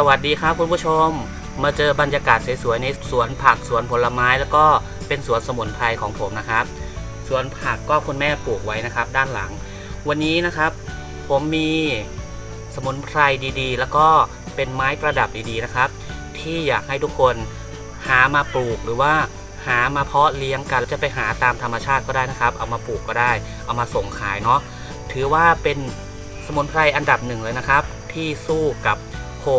สวัสดีครับคุณผู้ชม มาเจอบรรยากาศสวยๆในสวนผักสวนผลไม้ แล้วก็เป็นสวนสมุนไพรของผมนะครับ สวนผักก็คุณแม่ปลูกไว้นะครับ ด้านหลัง วันนี้นะครับ ผมมีสมุนไพรดีๆ แล้วก็เป็นไม้ประดับดีๆนะครับ ที่อยากให้ทุกคนหามาปลูกหรือว่าหามาเพาะเลี้ยงกันจะไปหาตามธรรมชาติก็ได้นะครับ เอามาปลูกก็ได้ เอามาส่งขายเนาะถือว่าเป็นสมุนไพรอันดับหนึ่งเลยนะครับ ที่สู้กับ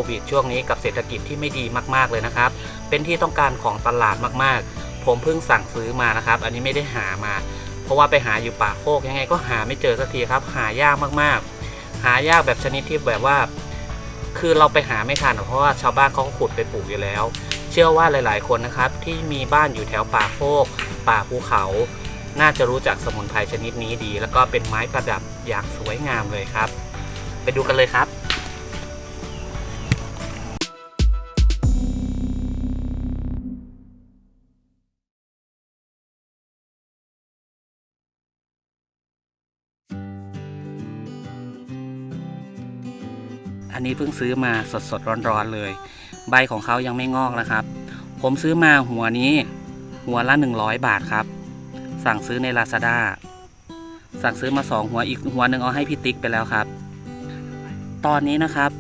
วิดช่วงนี้กับเศรษฐกิจที่ไม่ดีมากๆเลยนะครับ เป็นที่ต้องการของตลาดมากๆ ผมเพิ่งสั่งซื้อมานะครับ อันนี้ไม่ได้หามา เพราะว่าไปหาอยู่ป่าโคกยังไงก็หาไม่เจอสักทีครับ หายากมากๆ หายากแบบชนิดที่แบบว่า คือเราไปหาไม่ทันเพราะว่าชาวบ้านเขาก็ขุดไปปลูกอยู่แล้ว เชื่อว่าหลาย ๆ คนนะครับ ที่มีบ้านอยู่แถวป่าโคก ป่าภูเขาน่าจะรู้จักสมุนไพรชนิดนี้ดี แล้วก็เป็นไม้ประดับอย่างสวยงามเลยครับ ไปดูกันเลยครับ อันนี้เพิ่งซื้อมาสดๆร้อนๆเลย ใบของเขายังไม่งอกนะครับ ผมซื้อมาหัวนี้หัวละ 100 บาทครับ สั่งซื้อใน Lazada สั่งซื้อมา 2 หัวอีกหัวหนึ่งเอาให้พี่ติ๊กไปแล้วครับ ตอนนี้นะครับ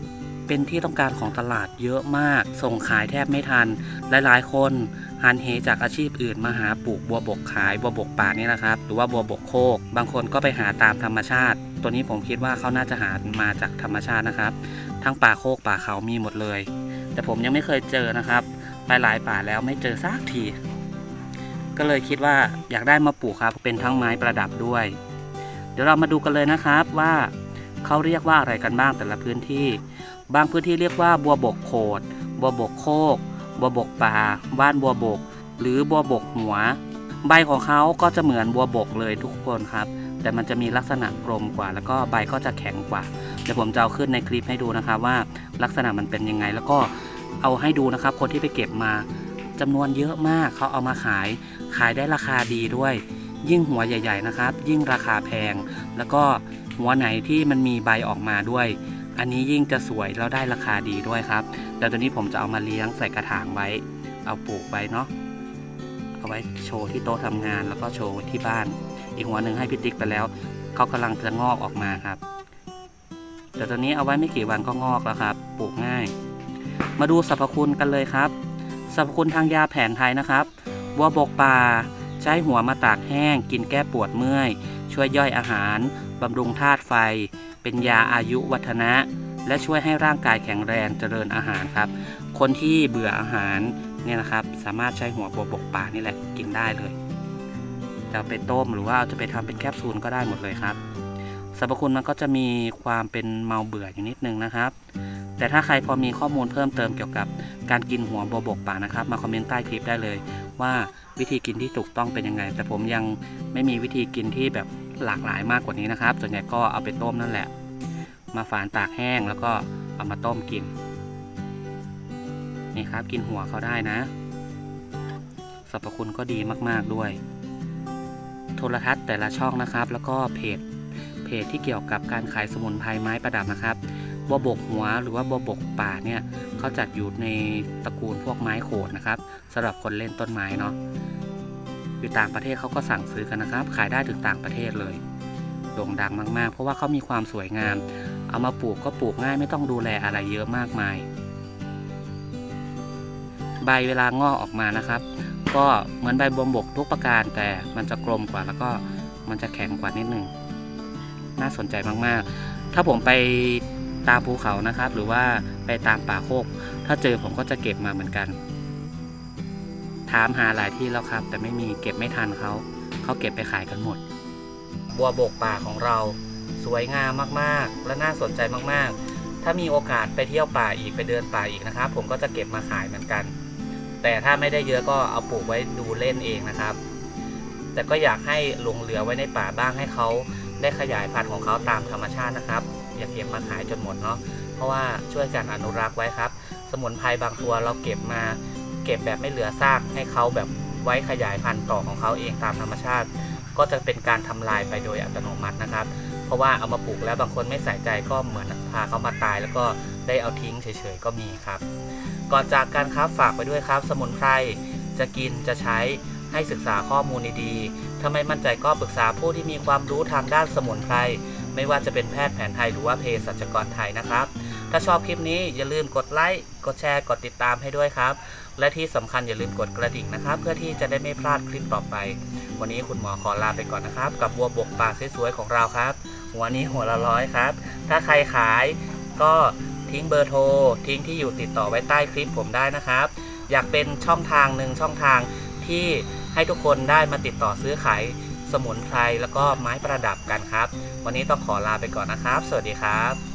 เป็นที่ต้องการของตลาดเยอะมาก ส่งขายแทบไม่ทัน หลายๆ คนหันเหจากอาชีพอื่นมาหาปลูกบัวบกขายบัวบกป่านี่นะครับ หรือว่าบัวบกโคก บางคนก็ไปหาตามธรรมชาติ ตัวนี้ผมคิดว่าเขาน่าจะหามาจากธรรมชาตินะครับ ทั้งป่าโคกป่าเขามีหมดเลย แต่ผมยังไม่เคยเจอนะครับ ไปหลายป่าแล้วไม่เจอสักที ก็เลยคิดว่าอยากได้มาปลูกครับ เป็นทั้งไม้ประดับด้วย เดี๋ยวเรามาดูกันเลยนะครับว่าเขาเรียกว่าอะไรกันบ้างแต่ละพื้นที่ บางพื้นที่เรียกว่าบัวบกโขด บัวบกโคก บัวบกป่าบ้านบัวบก หรือบัวบกหัว ใบของเขาก็จะเหมือนบัวบกเลยทุกคนครับ แต่มันจะมีลักษณะกลมกว่า แล้วก็ใบก็จะแข็งกว่า เดี๋ยวผมจะเอาขึ้นในคลิปให้ดูนะครับว่าลักษณะมันเป็นยังไง แล้วก็เอาให้ดูนะครับ คนที่ไปเก็บมาจำนวนเยอะมากเขาเอามาขาย ขายได้ราคาดีด้วย ยิ่งหัวใหญ่ ๆนะครับ ยิ่งราคาแพง แล้วก็หัวไหนที่มันมีใบออกมาด้วย อันนี้ยิ่งจะสวยแล้วได้ราคาดีด้วยครับแล้วตัวนี้ผมจะเอามาเลี้ยงใส่กระถางไว้ เอาปลูกไว้เนาะเอาไว้โชว์ที่โต๊ะทำงานแล้วก็โชว์ที่บ้าน อีกหัวหนึ่งให้พี่ติ๊กไปแล้ว เขากำลังจะงอกออกมาครับ แต่ตอนนี้เอาไว้ไม่กี่วันก็งอกแล้วครับ ปลูกง่าย มาดูสรรพคุณกันเลยครับ สรรพคุณทางยาแผนไทยนะครับ บัวบกป่า ใช้หัวมาตากแห้ง กินแก้ปวดเมื่อย ช่วยย่อยอาหาร บำรุงธาตุไฟ เป็นยาอายุวัฒนะ และช่วยให้ร่างกายแข็งแรงเจริญอาหารครับ คนที่เบื่ออาหารเนี่ยนะครับ สามารถใช้หัวบัวบกป่านี่แหละกินได้เลย จะไปต้มหรือว่าจะไปทำเป็นแคปซูลก็ได้หมดเลยครับสรรพคุณมันก็จะมีความเป็นเมาเบื่ออยู่นิดนึงนะครับ แต่ถ้าใครพอมีข้อมูลเพิ่มเติมเกี่ยวกับการกินหัวบัวบกป่านะครับ มาคอมเมนต์ใต้คลิปได้เลย ว่าวิธีกินที่ถูกต้องเป็นยังไง แต่ผมยังไม่มีวิธีกินที่แบบหลากหลายมากกว่านี้นะครับ ส่วนใหญ่ก็เอาไปต้มนั่นแหละ มาฝานตากแห้งแล้วก็เอามาต้มกิน นี่ครับกินหัวเขาได้นะ สรรพคุณก็ดีมากๆด้วย โทรทัศน์แต่ละช่องนะครับ แล้วก็เพจเพจที่เกี่ยวกับการขายสมุนไพรไม้ประดับนะครับบัวบกหัวหรือว่าบัวบกป่าเนี่ยเขาจัดอยู่ในตระกูลพวกไม้โขดนะครับสำหรับคนเล่นต้นไม้เนาะอยู่ต่างประเทศเขาก็สั่งซื้อกันนะครับ ขายได้ถึงต่างประเทศเลยโด่งดังมากๆ เพราะว่าเขามีความสวยงาม เอามาปลูกก็ปลูกง่ายไม่ต้องดูแลอะไรเยอะมากมาย ใบเวลางอกออกมานะครับ ก็เหมือนใบบัวบกทุกประการแต่มันจะกลมกว่าแล้วก็มันจะแข็งกว่านิดนึง น่าสนใจมากๆ ถ้าผมไปตามภูเขานะครับ หรือว่าไปตามป่าโคก ถ้าเจอผมก็จะเก็บมาเหมือนกัน ถามหาหลายที่แล้วครับ แต่ไม่มีเก็บไม่ทันเขา เขาเก็บไปขายกันหมด บัวบกป่าของเราสวยงามมากๆ และน่าสนใจมากๆ ถ้ามีโอกาสไปเที่ยวป่าอีกไปเดินป่าอีกนะครับ ผมก็จะเก็บมาขายเหมือนกัน แต่ถ้าไม่ได้เยอะก็เอาปลูกไว้ดูเล่นเองนะครับ แต่ก็อยากให้หลงเหลือไว้ในป่าบ้างให้เขาได้ขยายพันธุ์ของเขาตามธรรมชาตินะครับ อย่าเก็บมาขายจนหมดเนาะเพราะว่าช่วยกันอนุรักษ์ไว้ครับ สมุนไพรบางตัวเราเก็บมาเก็บแบบไม่เหลือซากให้เขาแบบไว้ขยายพันธุ์ต่อของเขาเองตามธรรมชาติ ก็จะเป็นการทำลายไปโดยอัตโนมัตินะครับ เพราะว่าเอามาปลูกแล้วบางคนไม่ใส่ใจก็เหมือนพาเขามาตาย แล้วก็ได้เอาทิ้งเฉยๆก็มีครับ ก่อนจากการครับฝากไปด้วยครับ สมุนไพรจะกินจะใช้ให้ศึกษาข้อมูลดีๆถ้าไม่มั่นใจก็ปรึกษาผู้ที่มีความรู้ทางด้านสมุนไพรไม่ว่าจะเป็นแพทย์แผนไทยหรือว่าเภสัชกรไทยนะครับ ถ้าชอบคลิปนี้อย่าลืมกดไลค์กดแชร์กดติดตามให้ด้วยครับ และที่สำคัญอย่าลืมกดกระดิ่งนะครับ เพื่อที่จะได้ไม่พลาดคลิปต่อไป วันนี้คุณหมอขอลาไปก่อนนะครับ กับบัวบกปากสวยๆของเราครับ หัวนี้หัวละร้อยครับ ถ้าใครขายก็ทิ้งเบอร์โทร ทิ้งที่อยู่ติดต่อไว้ใต้คลิปผมได้นะครับ อยากเป็นช่องทางหนึ่งช่องทางที่ให้ทุกคนได้มาติดต่อซื้อขายสมุนไพรแล้วก็ไม้ประดับกันครับ วันนี้ต้องขอลาไปก่อนนะครับ สวัสดีครับ